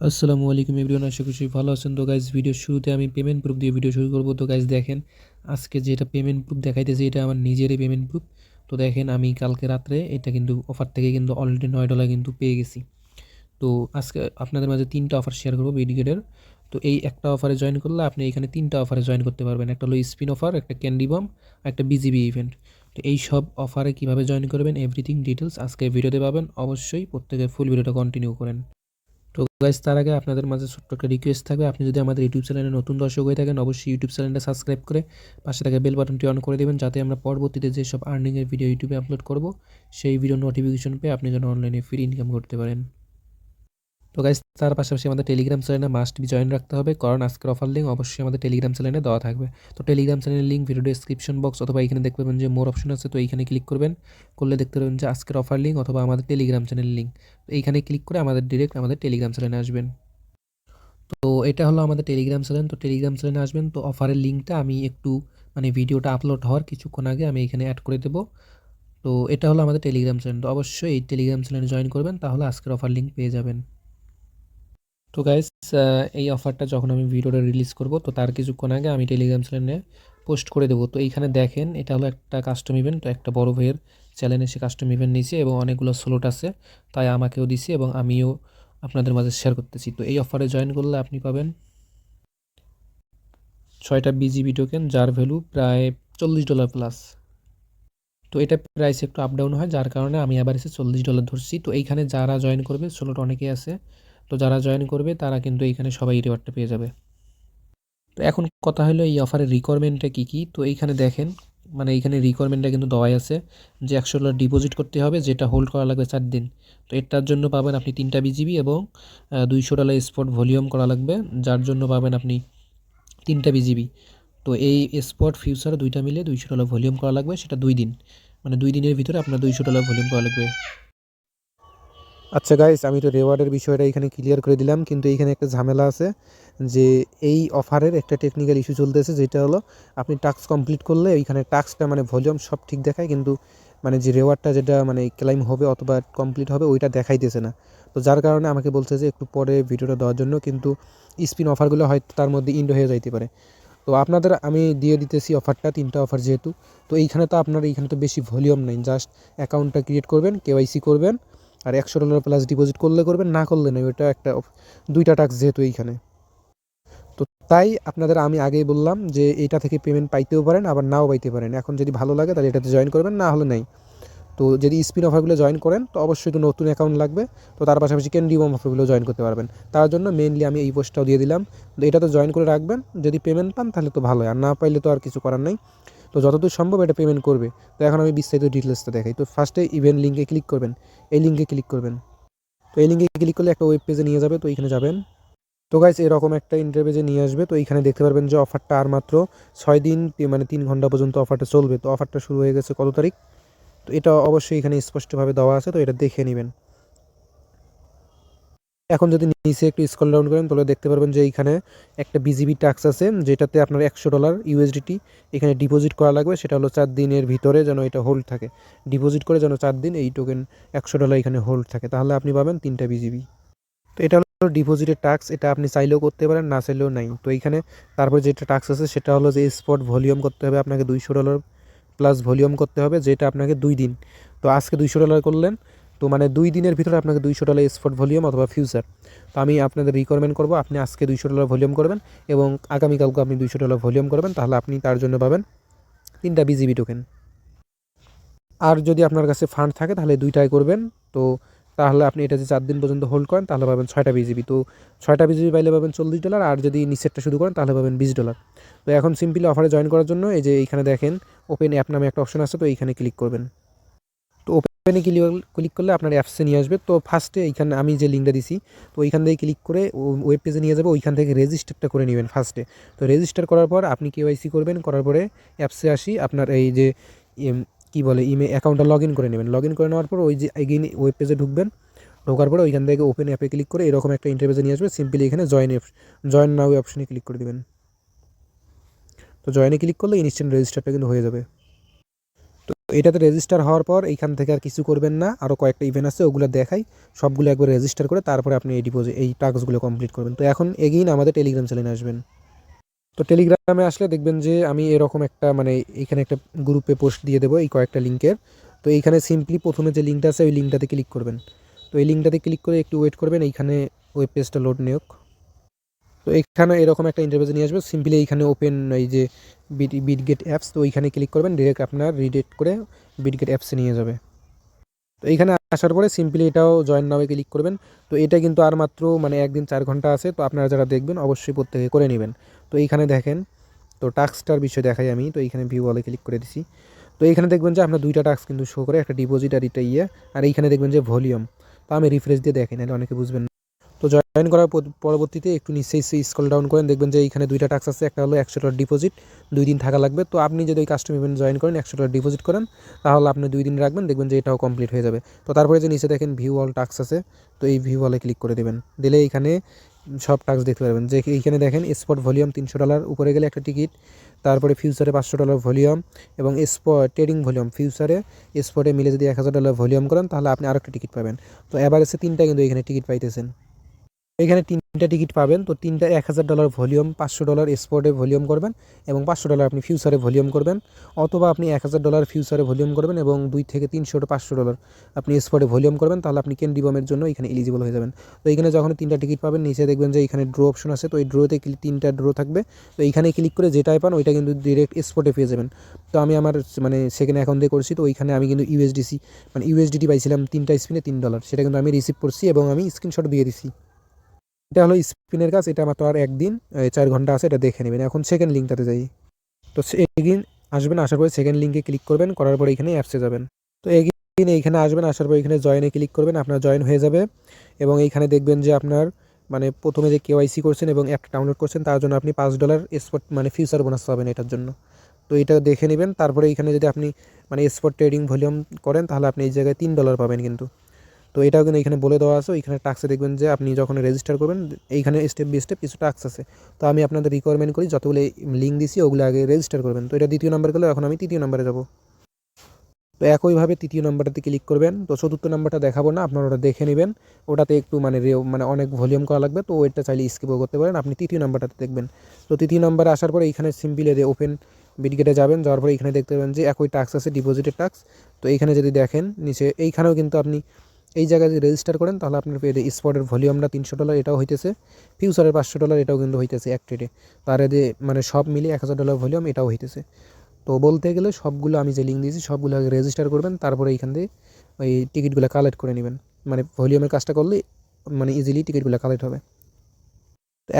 আসসালামু আলাইকুম এভরিওয়ান, আশা করছি ভালো আছেন। তো গাইজ ভিডিও শুরুতে আমি পেমেন্ট প্রুফ দিয়ে ভিডিও শুরু করব। তো গাইজ দেখেন, আজকে যেটা পেমেন্ট প্রুফ দেখাইতেছে, এটা আমার নিজেরই পেমেন্ট প্রুফ তো দেখেন, আমি কালকে রাত্রে এটা কিন্তু অফার থেকে কিন্তু অলরেডি নয় ডলার কিন্তু পেয়ে গেছি। তো আজকে আপনাদের মাঝে তিনটা অফার শেয়ার করব বিডিগেটের তো এই একটা অফারে জয়েন করলে আপনি এখানে তিনটা অফারে জয়েন করতে পারবেন। একটা হলো স্পিন অফার একটা ক্যান্ডি বম একটা বিজিবি ইভেন্ট তো এই সব অফারে কীভাবে জয়েন করবেন এভরিথিং ডিটেলস আজকে ভিডিওতে পাবেন। অবশ্যই প্রত্যেকে ফুল ভিডিওটা কন্টিনিউ করেন। তো গাইজ তার আগে আপনাদের মাঝে ছোট্ট একটা রিকোয়েস্ট থাকবে। আপনি যদি আমাদের ইউটিউব চ্যানেলে নতুন দর্শক হয়ে থাকেন, অবশ্যই ইউটিউব চ্যানেলটা সাবস্ক্রাইব করে পাশে থাকা বেল বাটনটি অন করে দেবেন, যাতে আমরা পরবর্তীতে যেসব আর্নিংয়ের ভিডিও ইউটিউবে আপলোড করব, সেই ভিডিও নোটিফিকেশন পেয়ে আপনি যেন অনলাইনে ফ্রি ইনকাম করতে পারেন। তো গাইজ তার পাশাপাশি আমাদের টেলিগ্রাম চ্যানেলে মাস্ট বি জয়েন রাখতে হবে, কারণ আজকের অফার লিঙ্ক অবশ্যই আমাদের টেলিগ্রাম চ্যানেলে দেওয়া থাকবে। তো টেলিগ্রাম চ্যানেলের লিঙ্ক ভিডিও ডিসক্রিপশন বক্স অথবা এখানে দেখতে পাবেন যে মোর অপশন আছে, তো এইখানে ক্লিক করবেন। করলে দেখতে পাবেন যে আজকের অফার লিঙ্ক অথবা আমাদের টেলিগ্রাম চ্যানেলের লিঙ্ক তো এইখানে ক্লিক করে আমাদের ডিরেক্ট আমাদের টেলিগ্রাম চ্যানেলে আসবেন। তো এটা হলো আমাদের টেলিগ্রাম চ্যানেল তো টেলিগ্রাম চ্যানেলে আসবেন, তো অফারের লিঙ্কটা আমি একটু মানে ভিডিওটা আপলোড হওয়ার কিছুক্ষণ আগে আমি এখানে অ্যাড করে দেবো। তো এটা হলো আমাদের টেলিগ্রাম চ্যানেল তো অবশ্যই এই টেলিগ্রাম চ্যানেলে জয়েন করবেন, তাহলে আজকের অফার লিঙ্ক পেয়ে যাবেন। তো গাইস এই অফারটা যখন আমি ভিডিওটা রিলিজ করব, তো তার কিছুক্ষণ আগে আমি টেলিগ্রাম চ্যানেলে পোস্ট করে দেবো। তো এইখানে দেখেন, এটা হলো একটা কাস্টম ইভেন্ট তো একটা বড় ভাইয়ের চ্যানেলে সে কাস্টম ইভেন্ট নিয়েছে এবং অনেকগুলো স্লোট আছে, তাই আমাকেও দিছে এবং আমিও আপনাদের মাঝে শেয়ার করতেছি। তো এই অফারে জয়েন করলে আপনি পাবেন ছয়টা বিজিবি টোকেন যার ভ্যালু প্রায় চল্লিশ ডলার প্লাস তো এটা প্রাইস একটু আপ ডাউন হয়, যার কারণে আমি আবার এসে চল্লিশ ডলার ধরছি। তো এইখানে যারা জয়েন করবে ষোলোট অনেকেই আছে। তো যারা জয়েন করবে, তারা কিন্তু এইখানে সবাই রিওয়ার্ডটা পেয়ে যাবে। তো এখন কথা হলো এই অফারের রিকোয়ারমেন্টটা কী কী? তো এইখানে দেখেন মানে এইখানে রিকোয়ারমেন্টটা কিন্তু দেওয়াই আছে যে একশো ডলার ডিপোজিট করতে হবে, যেটা হোল্ড করা লাগবে চার দিন। তো এটার জন্য পাবেন আপনি তিনটা বিজিবি এবং দুইশো ডলার স্পট ভলিউম করা লাগবে, যার জন্য পাবেন আপনি তিনটা বিজিবি তো এই স্পট ফিউচার দুইটা মিলে দুইশো ডলার ভলিউম করা লাগবে, সেটা দুই দিন। মানে দুই দিনের ভিতরে আপনার দুইশো ডলার ভলিউম করা লাগবে। আচ্ছা গাইস আমি তো রেওয়ার্ডের বিষয়টা এখানে ক্লিয়ার করে দিলাম, কিন্তু এইখানে একটা ঝামেলা আছে যে এই অফারের একটা টেকনিক্যাল ইস্যু চলতেছে, যেটা হলো আপনি টাস্ক কমপ্লিট করলে এইখানে টাস্কটা মানে ভলিউম সব ঠিক দেখায়, কিন্তু মানে যে রেওয়ার্ডটা যেটা মানে ক্লাইম হবে অথবা কমপ্লিট হবে, ওইটা দেখাইতেছে না। তো যার কারণে আমাকে বলছে যে একটু পরে ভিডিওটা দেওয়ার জন্য, কিন্তু স্পিন অফারগুলো হয়তো তার মধ্যে ইন্ড হয়ে যাইতে পারে। তো আপনাদের, আমি দিয়ে দিতেছি অফারটা তিনটা অফার যেহেতু, তো এইখানে তো আপনার, এইখানে তো বেশি ভলিউম নেই জাস্ট অ্যাকাউন্টটা ক্রিয়েট করবেন কেওয়াইসি করবেন আর একশো ডলার প্লাস ডিপোজিট করলে করবেন, না করলে নয়, ওইটা একটা দুইটা টাক্স যেহেতু এইখানে। তো তাই আপনাদের আমি আগেই বললাম যে এটা থেকে পেমেন্ট পাইতেও পারেন, আবার নাও পাইতে পারেন। এখন যদি ভালো লাগে তাহলে এটাতে জয়েন করবেন, না হলে নেই। তো যদি স্পিন অফারগুলো জয়েন করেন, তো অবশ্যই তো নতুন অ্যাকাউন্ট লাগবে, তো তার পাশাপাশি ক্যান্ডি বম অফারগুলো জয়েন করতে পারবেন। তার জন্য মেনলি আমি এই পোস্টটাও দিয়ে দিলাম। তো এটা তো জয়েন করে রাখবেন, যদি পেমেন্ট পান তাহলে তো ভালো আর না পাইলে তো আর কিছু করার নেই। তো যতদূর সম্ভব এটা পেমেন্ট করবে। তো এখন আমি বিস্তারিত ডিটেলসটা দেখাই। তো ফার্স্টে ইভেন্ট লিঙ্কে ক্লিক করবেন। এই লিঙ্কে ক্লিক করবেন। তো এই লিঙ্কে ক্লিক করলে একটা ওয়েব পেজে নিয়ে যাবে, তো এখানে যাবেন। তো গাইস এরকম একটা ইন্টারভেজে নিয়ে আসবে, তো এইখানে দেখতে পারবেন যে অফারটা আর মাত্র ছয় দিন মানে তিন ঘণ্টা পর্যন্ত অফারটা চলবে। তো অফারটা শুরু হয়ে গেছে কত তারিখ? তো এটা অবশ্যই এখানে স্পষ্টভাবে দেওয়া আছে, তো এটা দেখে নেবেন। এখন যদি নিচে একটু স্কল ডাউন করেন, তাহলে দেখতে পারবেন যে এইখানে একটা বিজিবি ট্যাক্স আছে, যেটাতে আপনার একশো ডলার ইউএসডিটি এখানে ডিপোজিট করা লাগবে। সেটা হলো চার দিনের ভিতরে যেন এটা হোল্ড থাকে। ডিপোজিট করে যেন চার দিন এই টোকেন একশো ডলার এখানে হোল্ড থাকে। তাহলে আপনি পাবেন তিনটা বিজিবি তো এটা হলো ডিপোজিটের ট্যাক্স এটা আপনি চাইলেও করতে পারেন, না চাইলেও নাই। তো এইখানে তারপরে যেটা ট্যাক্স আছে, সেটা হলো যে স্পট ভলিউম করতে হবে আপনাকে দুইশো ডলার প্লাস ভলিউম করতে হবে, যেটা আপনাকে দুই দিন। তো আজকে দুইশো ডলার করলেন তো মানে দুই দিনের ভিতরে আপনাকে দুইশো ডলার স্পট ভলিউম অথবা ফিউচার তো আমি আপনাদের রিকোয়ারমেন্ট করব, আপনি আজকে দুইশো ডলার ভলিউম করবেন এবং আগামীকালকে আপনি দুইশো ডলার ভলিউম করবেন, তাহলে আপনি তার জন্য পাবেন তিনটা বিজিবি টোকেন আর যদি আপনার কাছে ফান্ড থাকে, তাহলে দুইটাই করবেন। তো তাহলে আপনি এটা যে চার দিন পর্যন্ত হোল্ড করেন, তাহলে পাবেন ছয়টা বিজিবি তো ছয়টা বিজিবি পাইলে পাবেন চল্লিশ ডলার আর যদি নিচেরটা শুরু করেন, তাহলে পাবেন বিশ ডলার তো এখন সিম্পলি অফারে জয়েন করার জন্য এই যে এইখানে দেখেন ওপেন অ্যাপ নামে একটা অপশন আছে, তো এইখানে ক্লিক করবেন। তো ওপেনে ক্লিক করলে আপনার অ্যাপসে নিয়ে আসবে। তো ফার্স্টে এইখানে আমি যে লিঙ্কটা দিছি, তো ওইখান থেকে ক্লিক করে ওয়েব পেজে নিয়ে যাবে, ওইখান থেকে রেজিস্টারটা করে নেবেন ফার্স্টে তো রেজিস্টার করার পর আপনি কেওয়াইসি করবেন, করার পরে অ্যাপসে আসি, আপনার এই যে কী বলে ইমে অ্যাকাউন্টটা লগ ইন করে নেবেন। লগ ইন করে নেওয়ার পর ওই যে এগিয়ে ওয়েব পেজে ঢুকবেন, ঢোকার পরে ওইখান থেকে ওপেন অ্যাপে ক্লিক করে এরকম একটা ইন্টারভেজে নিয়ে আসবে। সিম্পলি এখানে জয়েন জয়েন নাও অপশনে ক্লিক করে দেবেন। তো জয়েনে ক্লিক করলে ইনস্ট্যান্ট রেজিস্টারটা কিন্তু হয়ে যাবে। এটাতে রেজিস্টার হওয়ার পর এইখান থেকে আর কিছু করবেন না। আরও কয়েকটা ইভেন্ট আছে, ওগুলো দেখাই। সবগুলো একবার রেজিস্টার করে তারপরে আপনি এই ডিপোজিট এই টাস্কগুলো কমপ্লিট করবেন। তো এখন এগেইন আমাদের টেলিগ্রাম চ্যানেলে আসবেন। তো টেলিগ্রামে আসলে দেখবেন যে আমি এরকম একটা মানে এখানে একটা গ্রুপে পোস্ট দিয়ে দেবো এই কয়েকটা লিঙ্কের তো এইখানে সিম্পলি প্রথমে যে লিঙ্কটা আছে, ওই লিঙ্কটাতে ক্লিক করবেন। তো এই লিঙ্কটাতে ক্লিক করে একটু ওয়েট করবেন, এইখানে ওয়েব পেজটা লোড নিয়োগ। তো এখানে এরকম একটা ইন্টারভেজ নিয়ে আসবে। সিম্পলি এইখানে ওপেন এই যে বিট বিটগেট অ্যাপস তো ওইখানে ক্লিক করবেন ডিরেক্ট আপনার রিডেট করে বিটগেট অ্যাপসে নিয়ে যাবে। তো এইখানে আসার পরে সিম্পলি এটাও জয়েন নামে ক্লিক করবেন। তো এটা কিন্তু আর মাত্র মানে একদিন চার ঘণ্টা আছে, তো আপনারা যারা দেখবেন অবশ্যই প্রত্যেকে করে নেবেন। তো এইখানে দেখেন, তো টাস্কটার বিষয় দেখাই আমি, তো এইখানে ভিউ বলে ক্লিক করে দিছি। তো এইখানে দেখবেন যে আপনার দুইটা টাস্ক কিন্তু শো করে, একটা ডিপোজিট আর এটা ইয়ে আর এইখানে দেখবেন যে ভলিউম তো আমি রিফ্রেশ দিয়ে দেখি নাহলে অনেকে বুঝবেন। তো জয়েন করার পর- পরবর্তীতে একটু নিচেই স্কল ডাউন করেন, দেখবেন যে এইখানে দুইটা টাস্ক আছে, একটা হলো একশো ডলার ডিপোজিট দুই দিন থাকা লাগবে। তো আপনি যদি ওই কাস্টম ইভেন্ট জয়েন করেন, একশো ডলার ডিপোজিট করেন, তাহলে আপনি দুই দিন রাখবেন, দেখবেন যে এটাও কমপ্লিট হয়ে যাবে। তো তারপরে যে নিচে দেখেন ভিউ অল টাস্ক আছে, তো এই ভিউ অলে ক্লিক করে দেবেন। দিলে এইখানে সব টাস্ক দেখতে পারবেন। যে এইখানে দেখেন স্পট ভলিউম তিনশো ডলার উপরে গেলে একটা টিকিট তারপরে ফিউচারে পাঁচশো ডলার ভলিউম এবং স্পট ট্রেডিং ভলিউম ফিউচারে স্পটে মিলে যদি এক হাজার ডলার ভলিউম করেন, তাহলে আপনি আরও একটা টিকিট পাবেন। তো এভারেজে তিনটা কিন্তু এখানে টিকিট পাইতেছেন। এখানে তিনটা টিকিট পাবেন। তো তিনটা এক হাজার ডলার ভলিউম, পাঁচশো ডলার স্পটে ভলিউম করবেন এবং পাঁচশো ডলার আপনি ফিউচারে ভলিউম করবেন। অথবা আপনি এক হাজার ডলার ফিউচারে ভলিউম করবেন এবং দুই থেকে তিনশো পাঁচশো ডলার আপনি স্পটে ভলিউম করবেন, তাহলে আপনি ক্যান্ডি বমের জন্য এখানে এলিজিবল হয়ে যাবেন। তো এখানে যখন তিনটা টিকিট পাবেন, নিচে দেখবেন যে এখানে ড্রো অপশন আছে। তো এই ড্রোতে তিনটা ড্রো থাকবে। তো এইখানে ক্লিক করে যেটাই পান, ওইটা কিন্তু ডিরেক্ট স্পটে পেয়ে যাবেন। তো আমি আমার মানে সেকেন্ড অ্যাকাউন্ট দিয়ে করছি। তো ওইখানে আমি কিন্তু ইউএসডিসি মানে ইউএসডিটি পাইছিলাম তিনটা স্পিনে তিন ডলার সেটা কিন্তু আমি রিসিভ করছি এবং আমি স্ক্রিনশট দিয়ে দিছি। এটা হলো স্পিনের কাজ, এটা মাত্র আর একদিন চার ঘণ্টা আছে, এটা দেখে নেবেন। এখন সেকেন্ড লিঙ্কটাতে যাই। তো এগিন আসবেন, আসার পরে সেকেন্ড লিঙ্কে ক্লিক করবেন, করার পরে এখানে অ্যাপসে যাবেন। তো এগিন এইখানে আসবেন, আসার পর এখানে জয়েনে ক্লিক করবেন, আপনার জয়েন হয়ে যাবে। এবং এইখানে দেখবেন যে আপনার মানে প্রথমে যে কেওয়াইসি করছেন এবং অ্যাপটা ডাউনলোড করছেন, তার জন্য আপনি পাঁচ ডলার স্পট মানে ফিউচার বোনাস পাবেন এটার জন্য। তো এটা দেখে নেবেন, তারপরে এখানে যদি আপনি মানে স্পট ট্রেডিং ভলিউম করেন, তাহলে আপনি এই জায়গায় তিন ডলার পাবেন কিন্তু। তো এটাও কিন্তু এখানে বলে দেওয়া আছে ওইখানে টাক্সে দেখবেন যে আপনি যখন রেজিস্টার করবেন, এইখানে স্টেপ বাই স্টেপ কিছু টাক্স আছে। তো আমি আপনাদের রিকোয়ারমেন্ট করি, যতগুলো লিঙ্ক দিছি, ওগুলো আগে রেজিস্টার করবেন। তো এটা দ্বিতীয় নাম্বার গেলে, এখন আমি তৃতীয় নাম্বারে যাব। তো একইভাবে তৃতীয় নাম্বারটাতে ক্লিক করবেন। তো চতুর্থ নাম্বারটা দেখাবো না, আপনারা ওটা দেখে নেবেন। ওটাতে একটু মানে মানে অনেক ভলিউম করা লাগবে, তো ওইটা চাইলে স্কিপও করতে পারেন। আপনি তৃতীয় নাম্বারটাতে দেখবেন। তো তৃতীয় নাম্বারে আসার পরে এইখানে সিম্পলি যে ওপেন বিটগেটে যাবেন, যাওয়ার পরে এখানে দেখতে পাবেন যে একই টাক্স আছে ডিপোজিটের টাক্স তো এইখানে যদি দেখেন, নিচে এইখানেও কিন্তু আপনি এই জায়গায় যদি রেজিস্টার করেন, তাহলে আপনার স্পটের ভলিউমটা তিনশো ডলার এটাও হইতেছে। ফিউচারের পাঁচশো ডলার এটাও কিন্তু হইতেছে এক ট্রেডে তার যে মানে সব মিলে এক হাজার ডলার ভলিউম, এটাও হইতেছে। তো বলতে গেলে সবগুলো আমি যে লিঙ্ক দিয়েছি, সবগুলো আগে রেজিস্টার করবেন, তারপরে এইখান দিয়ে ওই টিকিটগুলো কালেক্ট করে নেবেন। মানে ভলিউমের কাজটা করলে মানে ইজিলি টিকিটগুলো কালেক্ট হবে।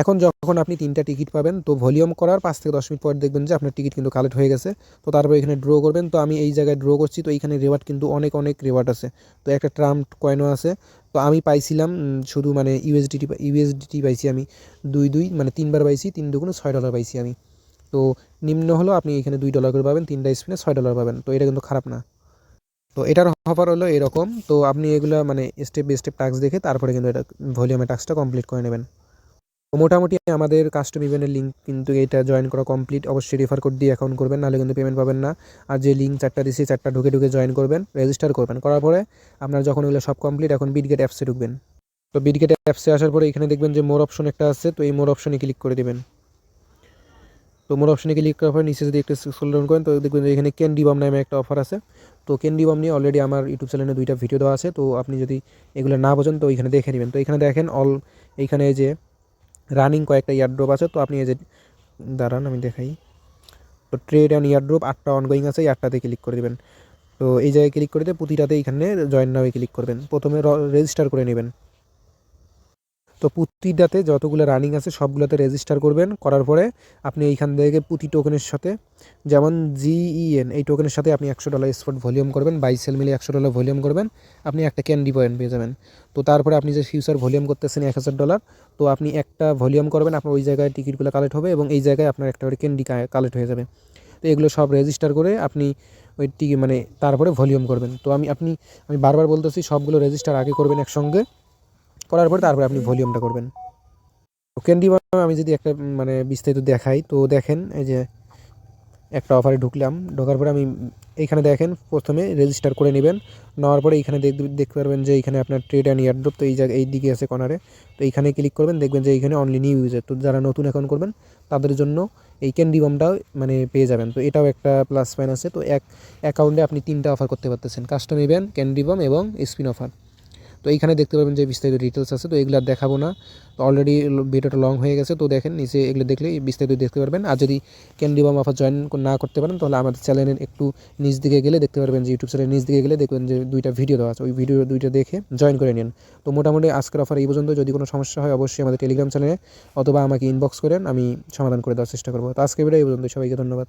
এখন যখন আপনি তিনটা টিকিট পাবেন, তো ভলিউম করার পাঁচ থেকে দশ মিনিট পর দেখবেন যে আপনার টিকিট কিন্তু কালেক্ট হয়ে গেছে। তো তারপর এখানে ড্র করবেন। তো আমি এই জায়গায় ড্র করছি। তো এইখানে রেওয়ার্ড কিন্তু অনেক অনেক রেওয়ার্ড আছে। তো একটা ট্রাম কয়েনও আছে। তো আমি পাইছিলাম শুধু মানে ইউএসডিটি ইউএসডিটি পাইছি আমি। দুই দুই মানে তিনবার পাইছি। তিন দুগুণে ছয় ডলার পাইছি আমি। তো নিম্ন হলো আপনি এখানে দুই ডলার করে পাবেন। তিনটা স্পিনে ছয় ডলার পাবেন। তো এটা কিন্তু খারাপ না। তো এটার অফার হলো এরকম। তো আপনি এগুলো মানে স্টেপ বাই স্টেপ টাস্ক দেখে তারপরে কিন্তু এটা ভলিউমের টাস্কটা কমপ্লিট করে নেবেন। তো মোটামুটি আমাদের কাস্টম ইভেন্টের লিঙ্ক কিন্তু এটা জয়েন করা কমপ্লিট অবশ্যই রেফার কোড দিয়ে অ্যাকাউন্ট করবেন, নাহলে কিন্তু পেমেন্ট পাবেন না। আর যে লিঙ্ক চারটা দিয়েছি চারটা ঢুকে ঢুকে জয়েন করবেন রেজিস্টার করবেন। করার পরে আপনার যখন এগুলো সব কমপ্লিট এখন বিটগেট অ্যাপসে ঢুকবেন। তো বিটগেট অ্যাপসে আসার পরে এখানে দেখবেন যে মোর অপশন একটা আছে, তো এই মোর অপশনে ক্লিক করে দেবেন। তো মোর অপশনে ক্লিক করার পরে নিচে যদি একটু স্ক্রল ডাউন করেন, তো দেখবেন এখানে ক্যান্ডি বম নামে একটা অফার আছে। তো ক্যান্ডি বম নিয়ে অলরেডি আমার ইউটিউব চ্যানেলে দুইটা ভিডিও দেওয়া আছে। তো আপনি যদি এগুলো না বোঝেন, তো এখানে দেখে নেবেন। তো এখানে দেখেন অল এইখানে যে রানিং কয়েকটা ইয়ারড্রপ আছে, তো আপনি এই যে, দাঁড়ান, আমি দেখাই। তো ট্রেড অ্যান্ড ইয়ারড্রপ আটটা অনগোয়িং আছে, এই আটটাতে ক্লিক করে দেবেন। তো এই জায়গায় ক্লিক করে দিয়ে প্রতিটাতে এখানে জয়েন নামে ক্লিক করবেন। প্রথমে রেজিস্টার করে নেবেন। তো প্রতিটাতে যতগুলো রানিং আছে, সবগুলোতে রেজিস্টার করবেন। করার পরে আপনি এইখান থেকে প্রতি টোকেনের সাথে, যেমন জিইএন এই টোকেনের সাথে আপনি একশো ডলার স্পট ভলিউম করবেন বাই সেল মিলে একশো ডলার ভলিউম করবেন, আপনি একটা ক্যান্ডি পয়েন্ট পেয়ে যাবেন। তো তারপরে আপনি যে ফিউচার ভলিউম করতেছেন এক হাজার ডলার তো আপনি একটা ভলিউম করবেন, আপনার ওই জায়গায় টিকিটগুলো কালেক্ট হবে এবং এই জায়গায় আপনার একটা করে ক্যান্ডি কালেক্ট হয়ে যাবে। তো এগুলো সব রেজিস্টার করে আপনি ওই টিকি মানে তারপরে ভলিউম করবেন। তো আমি আপনি আমি বারবার বলতেছি, সবগুলো রেজিস্টার আগে করবেন একসঙ্গে। করার পরে তারপরে আপনি ভলিউমটা করবেন। ক্যান্ডি বাম আমি যদি একটা মানে বিস্তারিত দেখাই, তো দেখেন এই যে একটা অফারে ঢুকলাম। ঢোকার পরে আমি এইখানে দেখেন, প্রথমে রেজিস্টার করে নেবেন। নেওয়ার পরে এইখানে দেখ- দেখতে পারবেন যে এইখানে আপনার ট্রেড অ্যান্ড ইয়ারড্রপ তো এই জায়গায়, এই দিকে আছে কর্নারে তো এইখানে ক্লিক করবেন, দেখবেন যে এইখানে অনলি নিউ ইউজার তো যারা নতুন অ্যাকাউন্ট করবেন, তাদের জন্য এই ক্যান্ডি বামটাও মানে পেয়ে যাবেন। তো এটাও একটা প্লাস পয়েন্ট আছে তো এক অ্যাকাউন্টে আপনি তিনটা অফার করতে পারতেছেন। কাস্টম ইভেন্ট ক্যান্ডি বাম এবং স্পিন অফার তো এইখানে দেখতে পাবেন যে বিস্তারিত ডিটেলস আছে, তো এগুলো আর দেখাবো না। তো অলরেডি ভিডিওটা লং হয়ে গেছে, তো দেখেন নিচে এগুলো দেখলে বিস্তারিত দেখতে পারবেন। আর যদি ক্যান্ডি বাম অফার জয়েন না করতে পারেন, তাহলে আমাদের চ্যানেলের একটু নিচ দিকে গেলে দেখতে পারবেন যে ইউটিউব চ্যানেলের নিচ দিকে গেলে দেখবেন যে দুইটা ভিডিও দেওয়া আছে। ওই ভিডিও দুইটা দেখে জয়েন করে নিন। তো মোটামুটি আজকের অফার এই পর্যন্ত। যদি কোনো সমস্যা হয়, অবশ্যই আমাদের টেলিগ্রাম চ্যানেলে অথবা আমাকে ইনবক্স করেন, আমি সমাধান করে দেওয়ার চেষ্টা করব। তো আজকে ভিডিও এই পর্যন্ত সবাইকে ধন্যবাদ।